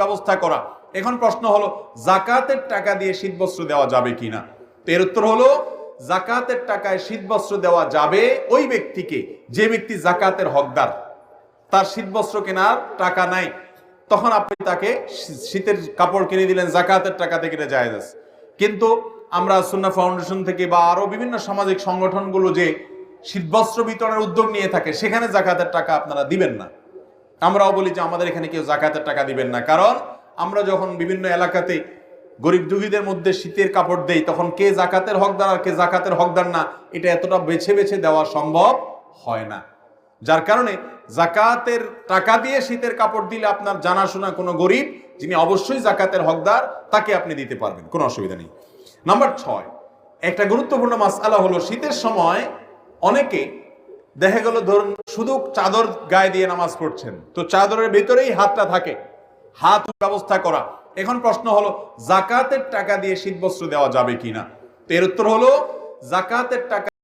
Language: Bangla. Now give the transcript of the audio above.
ব্যবস্থা করা। এখন প্রশ্ন হলো, জাকাতের টাকা দিয়ে শীতবস্ত্র দেওয়া যাবে কিনা? এর উত্তর হলো, জাকাতের টাকায় শীতবস্ত্র দেওয়া যাবে ওই ব্যক্তিকে, যে ব্যক্তি জাকাতের হকদার। তার শীতবস্ত্র কেনার টাকা নাই। তখন আপনি তাকে শীতের কাপড় কিনে দিলেন, জাকাতের টাকা থেকে এটা কিন্তু আমরা সুন্না ফাউন্ডেশন থেকে বা আরও বিভিন্ন সামাজিক সংগঠনগুলো যে শীতবস্ত্র বিতরণের উদ্যোগ নিয়ে থাকে, সেখানে জাকাতের টাকা আপনারা দিবেন না। আমরাও বলি যে আমাদের এখানে কেউ জাকাতের টাকা দিবেন না। কারণ আমরা যখন বিভিন্ন এলাকাতে গরিব দুঃখীদের মধ্যে শীতের কাপড় দেই, তখন কে জাকাতের হকদার আর কে জাকাতের হকদার না, এটা এতটা বেছে বেছে দেওয়া সম্ভব হয় না। যার কারণে জাকাতের টাকা দিয়ে শীতের কাপড় দিলে আপনার জানাশোনা কোনো গরিব, যিনি অবশ্যই জাকাতের হকদার, তাকে আপনি দিতে পারবেন, কোনো অসুবিধা নেই। নাম্বার ছয়, একটা গুরুত্বপূর্ণ মাসআলা হলো শীতের সময় অনেকে দেখা গেল, ধরুন, শুধু চাদর গায়ে দিয়ে নামাজ পড়ছেন। তো চাদরের ভিতরেই হাতটা থাকে। হাত ব্যবস্থা করা। এখন প্রশ্ন হলো, জাকাতের টাকা দিয়ে শীতবস্ত্র দেওয়া যাবে কিনা? তো এর উত্তর হলো, জাকাতের টাকা